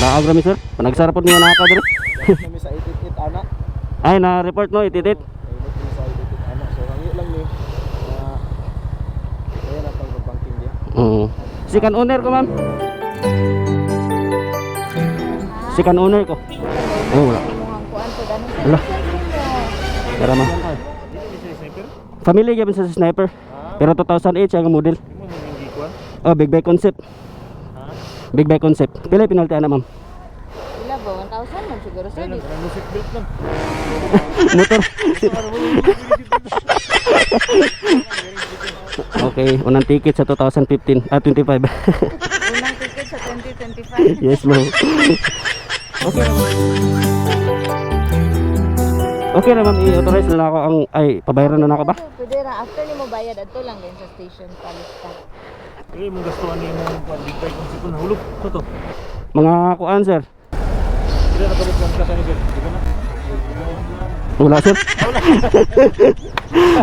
Daag rami sir. Panagsarapod niyo naka diri. Kami sa itit-it anak. Ay na report no na na dia. Oo. Sikan owner ko ma'am. Sikan owner ko. Oh, wala. Wala. Tara ma. Family gyapon sa sniper. Pero 2008 siya ang model. Oh, big bike concept. Big bike concept. Pila penalty ana ma'am? Ila ba 1,000 man siguro sir. di- Musik belt lang. Motor. okay, unang ticket sa 2015 ah 25. Unang ticket sa 2025. yes, ma'am. okay na ma'am. Okay na ma'am, i-authorize na ako ang ay pabayaran na ako ba? Pwede ra after nimo bayad adto lang din sa station palista. Eh mong gastuan ni mo kung bike kung hulog. Ko to. Mga kuan sir. Wala sir.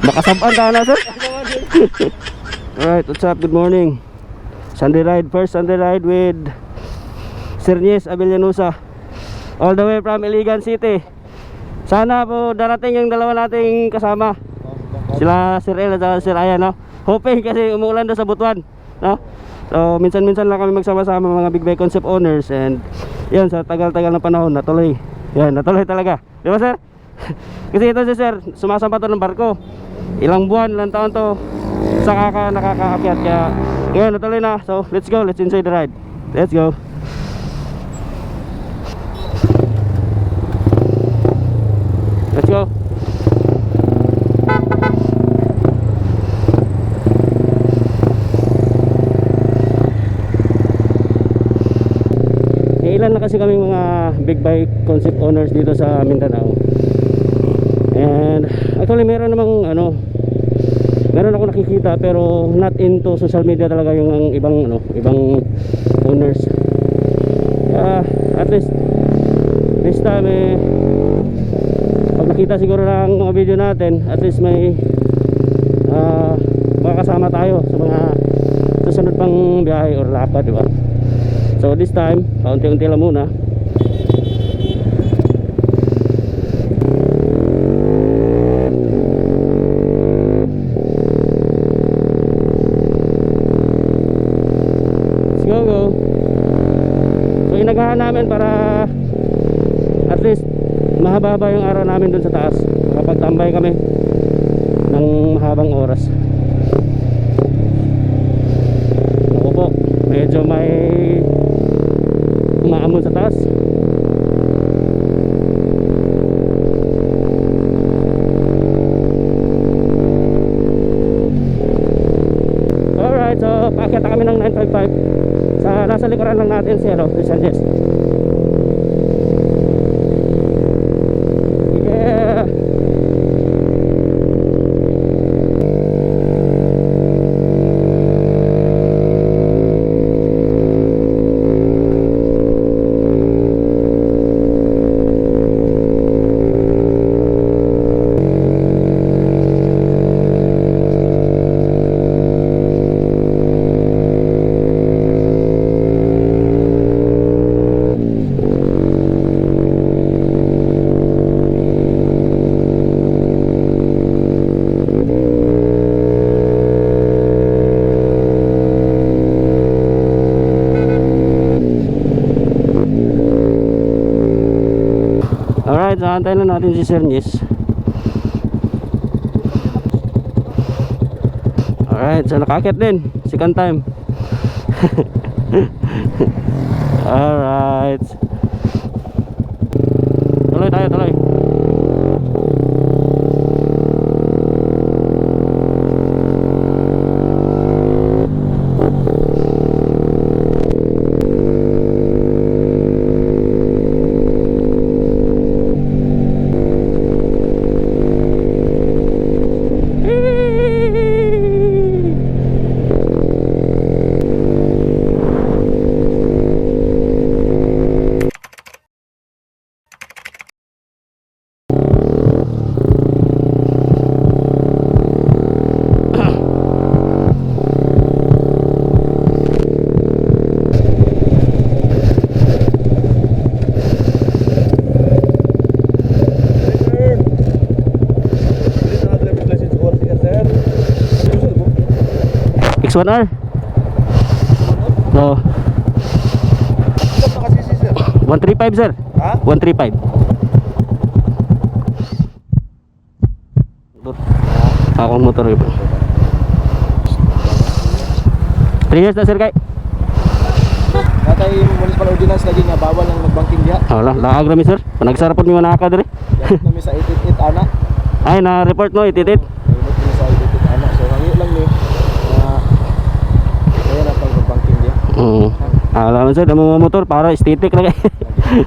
Makasaban ka na sir. Alright, what's up? Good morning. Sunday ride, first Sunday ride with Sir Nies Abellanusa. All the way from Iligan City. Sana po darating yung dalawa nating kasama. Sila Sir El at Sir Ayan, no? Hoping kasi umuulan doon sa Butuan, no? So, minsan-minsan lang kami magsama-sama mga big bike concept owners and yan, sa tagal-tagal na panahon, natuloy. Yan, natuloy talaga. Di ba, Sir? kasi ito si Sir, sumasamba to ng barko. Ilang buwan, ilang taon to sa kaka nakakaakyat. Kaya, ngayon, natuloy na. So, let's go. Let's enjoy the ride. Let's go. Let's go. Eh, ilan na kasi kaming mga big bike concept owners dito sa Mindanao. And actually meron namang ano meron ako nakikita pero not into social media talaga yung ang ibang ano, ibang owners. Kaya at least this time eh pag nakita siguro ng mga video natin at least may ah makakasama tayo sa mga susunod pang biyahe or lakad, di ba? So this time, kaunti-unti lang muna. Let's go, go. So inagahan namin para at least mahaba-haba yung araw namin dun sa taas. Makapagtambay kami likuran lang natin antayin lang natin si Sir Nis. Alright, so nakakit din. Second time. Alright. Tuloy tayo, tuloy. Almost 1 hour. So, 135 sir. Ha? 135. Akong motor eh, yun. 3 years na sir kay. Natay municipal ordinance lagi nga bawal ang magbangking diha. Wala, laag rami sir. Panagsarapon mi manaka dire. Nami sa 88 ana. Ay na report no 88. Oo. Alam mo sir, damo mga motor para aesthetic lang kay. Sige,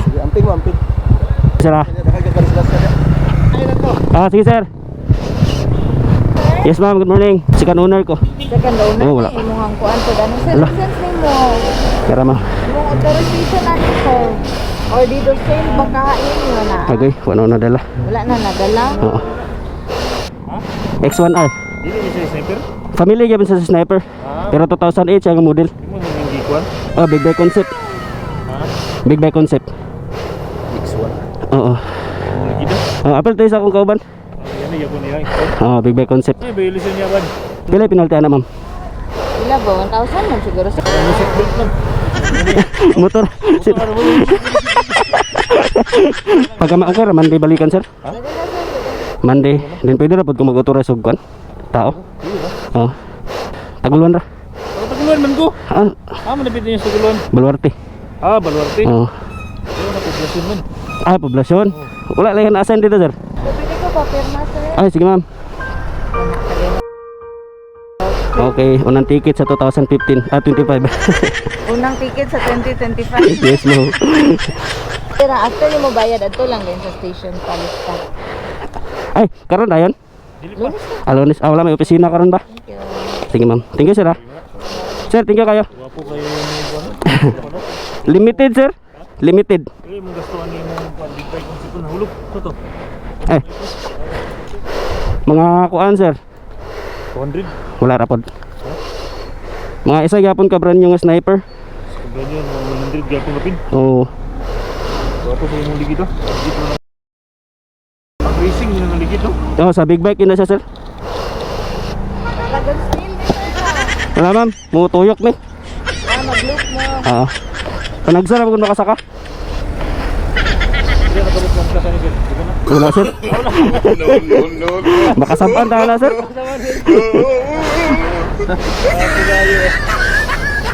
sige. Amping mo, amping. sir ah. Ah, sige sir. Yes ma'am, good morning. Second owner ko. Second owner Oo, wala. imong kuan to dano sir. License nimo. Kara ma. Imong authorization na ni sir. Or dito sale ba kahain mo na? Okay, wala na dala. Wala na nadala. Oo. X1R. Dili ni sniper. Family gyapon sa sniper. Ah, Pero 2008 siya ang model. mo kwan. Oh, big bike concept. Ha? Big bike concept. X1. Oo. Lagi daw. Oh, apel tayo sa akong kauban. Yan na yapon niya. Oh, big bike concept. Ay, bayilisan niya ban. Pila pinaltihan na ma'am? Ila ba 1,000 man siguro lang. Motor. Pagka ma-okay, Monday balikan sir. Monday. Then pwede ra pud ko mag-authorize og kwan. Tao. Oh. Taguluan ra. Ang taguluan man ko. Ah, Ah, manapit niya sa taguluan. Baluarte. Ah, Baluarte. Oh. Ayun, napoplasyon man. Ah, poblasyon. Wala lang yung assign dito sir. Pwede ko pa pirma sir. Ay, sige ma'am. Okay, unang ticket sa 2015. Ah, 25. Unang ticket sa 2025. yes, no. Pero after mo bayad adto lang din sa station palista. Ay, karon na yun? Lunes na. Alonis, ah, wala may opisina karon ba? Thank you. Sige ma'am. Thank you sir ah. Sir, thank you kayo. Wapo kayo. Limited sir. Limited. Eh, mong gastuan ni mong big bike kung sipon hulog. Ito to. Eh. Mga kuan sir. 200. Wala ra pod. Mga isa gyapon ka brand yung sniper. Ganyan, mga 100 gapong kapin. Oh, Wapo kayo mong ligid to. Ligid mo lang. Ang racing yun ang ligid to. oh sa big bike yun na siya sir. Talagang Wala ma'am, mutuyok mi. Ah, mag-loop mo. Oo. Panagsarap kung nakasaka. Sa ni sir. Na? Wala sir. Makasampan tayo na sir. Eh.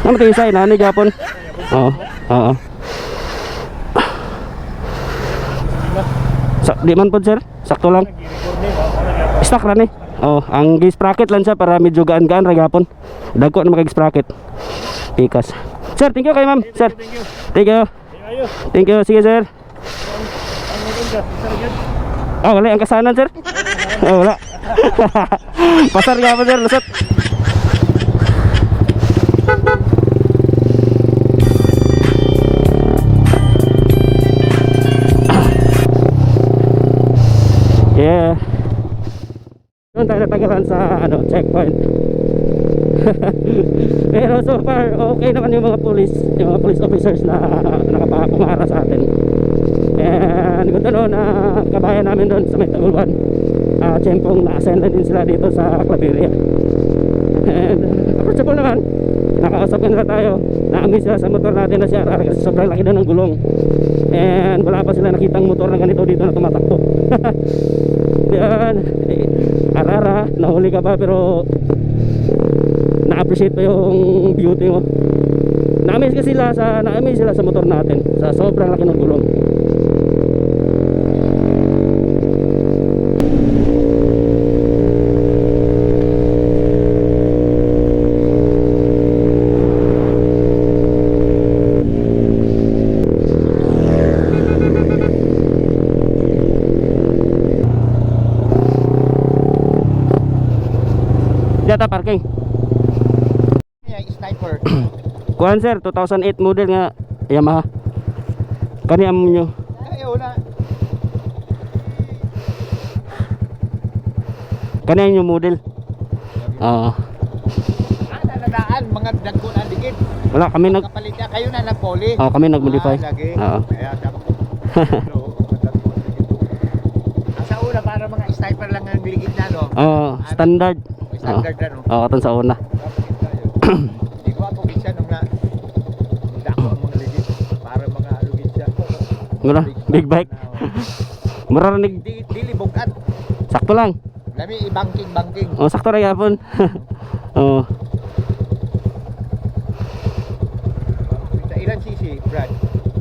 Naman tayo isa, inani gyapon. Oo. Oo. Sa, di man pod sir. Sakto lang. I-record ni, baka Oh, ang gauge sprocket lang siya para medyo gaan-gaan ra gyapon. Dagko na mag sprocket. Pikas. Sir, thank you kay ma'am. Sir. Thank you. Thank you. Thank you. Sige sir. Oh, wala ang kasanan sir. Oh, wala. Pasar nga po sir, lusot. Yeah. Doon tayo sa ano, checkpoint. Pero so far, okay naman yung mga police, yung mga police officers na nakapumara sa atin. And ganda no na kabayan namin doon sa may Tagulban. Ah, tiyempong na-assign na din sila dito sa Claveria. And approachable naman. Nakausap nila tayo. Na-amaze sila sa motor natin na siya kasi sobrang laki doon ng gulong. And wala pa sila nakitang motor na ganito dito na tumatakbo. Yan. Arara, nahuli ka pa pero na-appreciate pa yung beauty mo. Na-amaze kasi sila sa na-amaze sila sa motor natin sa sobrang laki ng gulong. Data parking. Yeah, sniper. Kuhan sir, 2008 model nga Yamaha. Kani amo nyo. Ay, wala. Kani yung model. Oo. Ah, naladaan, mga dagko na ligid. wala kami nag Kapalit niya, kayo na nag-poly. oh, kami nag-modify. Ah, lagi. Oo. Kaya dapat. Oo, na Sa una, para mga sniper lang ang ligid na, no? Oh, standard. Standard na no. Oo, katon sa una. Di ko ako gitsa nung na Hindi ako ang mga legit para mga alugit siya. Ngura, big bike. Mararanig, Di dili bugat. sakto lang. Lami i-banking banking. Oh, sakto rin yapon. oh, ilan cc, Brad?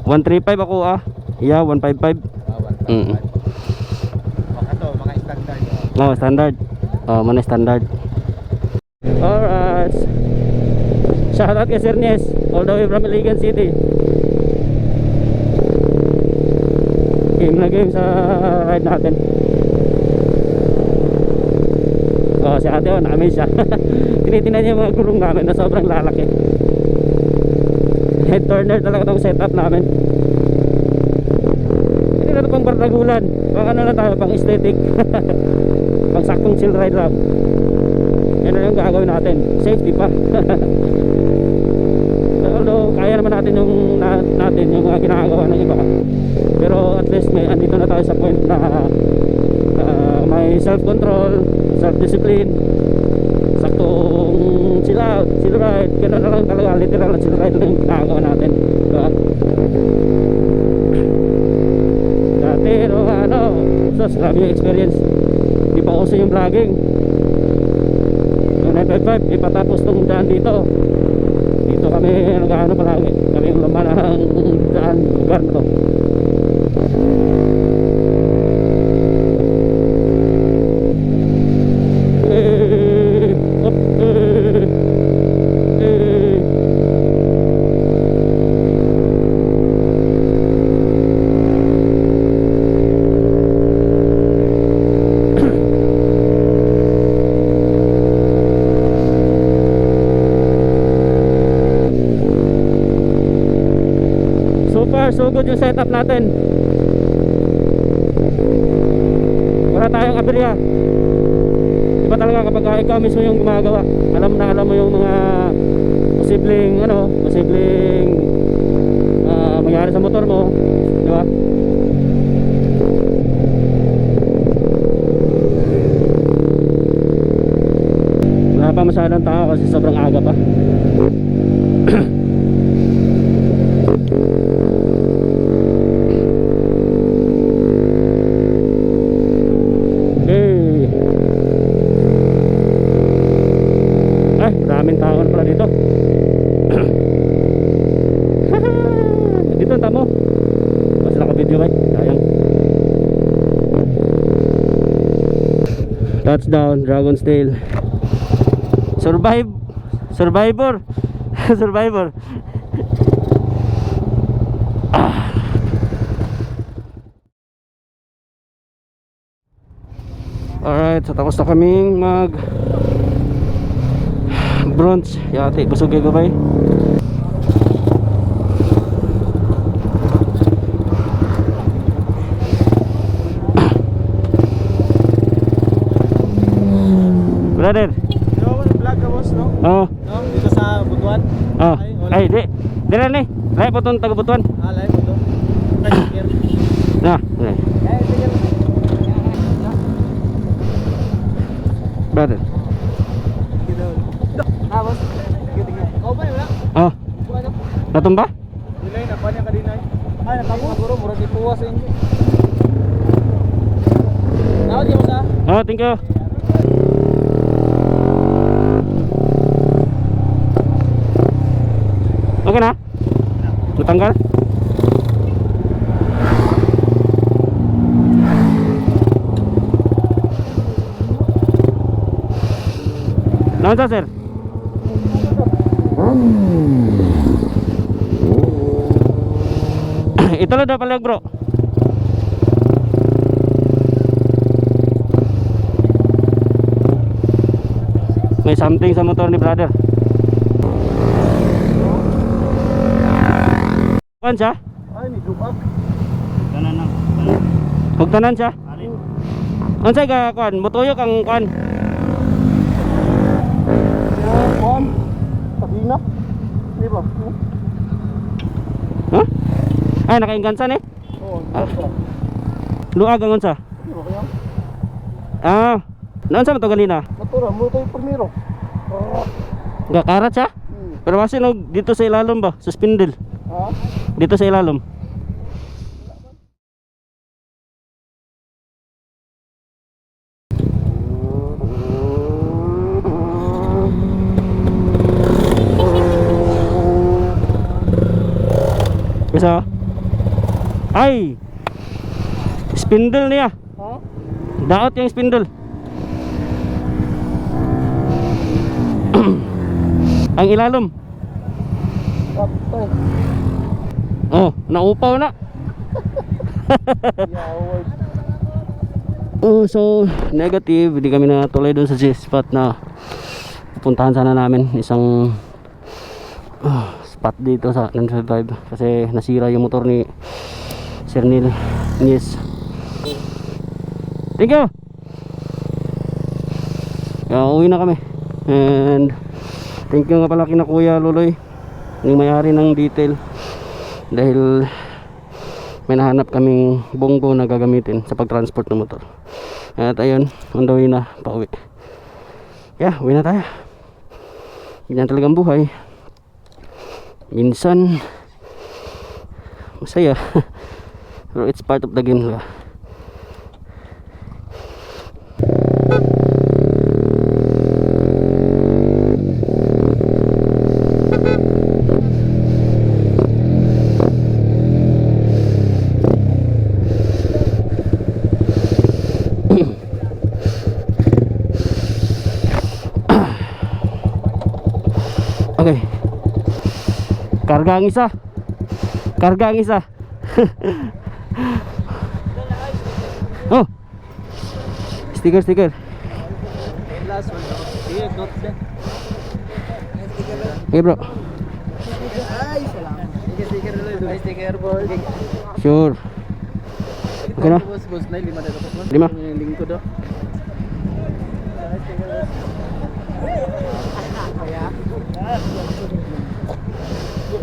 135 ako ah. Yeah, 155. Ah, Mm. 155. Mga to, mga standard. oh. Oh, standard. Oh, mana standard. Alright. Shout out kay Sir Nes, all the way from Iligan City. Game na game sa ride natin. Oh, si ate oh, namin siya. Tinitingnan niya yung mga gulong namin na sobrang lalaki. Head turner talaga itong setup namin. Hindi na ito pang bardagulan. Pang ano na tayo, pang aesthetic. pang saktong chill ride lang. Yan na yung gagawin natin. Safety pa. Although, kaya naman natin yung na, natin yung mga ginagawa ng iba. Pero at least may andito na tayo sa point na ah, may self-control, self-discipline, saktong chill out, chill ride. Ganun na lang talaga, literal chill ride lang yung ginagawa natin. Diba? Dati, no, ano, sus, grabe yung experience. Di pa uso yung vlogging. Yung 955, ipatapos tong daan dito. Kami, nag-ano palagi. Kami yung laman ng daan, lugar na. Eh, op, eh, eh. So far, so good yung setup natin. Wala tayong aberya. Iba talaga kapag ikaw mismo yung gumagawa. Alam na alam mo yung mga posibleng ano, posibleng ah, mangyari sa motor mo, di ba? Wala pa masyadong tao kasi sobrang aga pa. Okay. Ay, maraming tao na pala dito. dito ang tamo. Mas lang video ba? Sayang. Touchdown, Dragon's Tail. Survive. Survivor. Survivor. Alright, so tapos na kaming mag brunch. Yati, busog kayo ba? Brother. Yo, vlog ka boss, no? Oh, No, dito sa Butuan. oh. Ay, wala. Di. Dira ni. Lahi po tong taga Butuan. Ah, live mo to. Kaya Na, eh. Eh, sige. Brother. Ah, boss. Ikaw ba, wala? Oh, na. natumba? Dilay na, paano ka din ay? Ay, natamo. Siguro, murag ipuwa sa inyo. Nakot mo sa? Oh, thank you. Okay na? Natanggal? Naman sa sir? Ito lang daw pala bro. May something sa motor ni brother. Kuan siya? Ay, may group up. Hugtanan siya? Unsay ka kuan? Mutuyok ang kuan. Kuan. Pagina. Di ba? Ha? Ay nakainggansan eh. Oo, Ah. Luag ang unsa? Ah. Naan sa man to ganina? Motor, mo tayo primero. Gakarat siya? Pero kasi no, dito sa ilalim ba? Sa spindle. Dito sa ilalim. Isa. Ay! Spindle niya. Ha? Daot yung spindle. Ang ilalim. Kaptay. Oh, naupaw na. Oh, so negative, hindi kami natuloy doon sa G-spot na pupuntahan sana namin isang ah, spot dito sa Nancy Drive kasi nasira yung motor ni Sir Neil Yes. Thank you. Kaya uwi na kami. And thank you nga pala kina Kuya Luloy yung may-ari ng detail dahil may nahanap kaming bonggo na gagamitin sa pagtransport ng motor. At ayun on the way na pauwi. Kaya uwi na tayo. Ganyan talagang buhay. Minsan masaya. Pero it's part of the game diba? Okay. Karga ang isa. Karga ang isa. oh. Sticker, sticker. Last one. Sige, not there. Okay bro. Ay, salamat. Sige, sticker dulu. Ay, sticker boy. Sure. Okay na? Bos, bos, na lima dah dapat. Lima? Yung link ko do. Oh yeah. Wala ko pa sing. Wala ko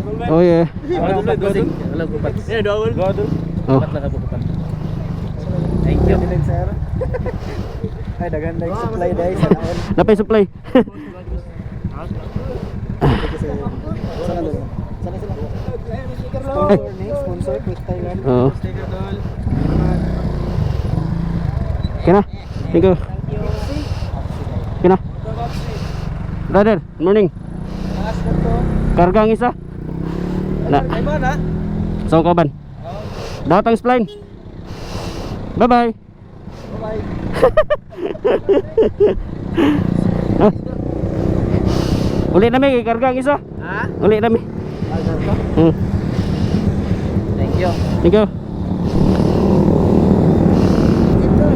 pa. Eh, double. Double. Oh. Dapat na ka Thank you. sir. Ay, dagan na supply dai sa naon. Napay supply. Sana doon. Sana sila. Sponsor ni sponsor quick Thailand. Oo. Sticker doll. Okay na. Thank you. Okay na. Brother, good morning. Last na to. Karga ang isa. Ha. So kaban. Datang spline. Bye bye. Bye. Ah. Uli na mi karga isa. Ha? Uli na mi. Hmm. Thank you. Thank you.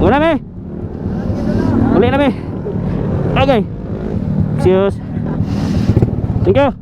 Una mi. Uli na mi. Okay. Cheers. Thank you.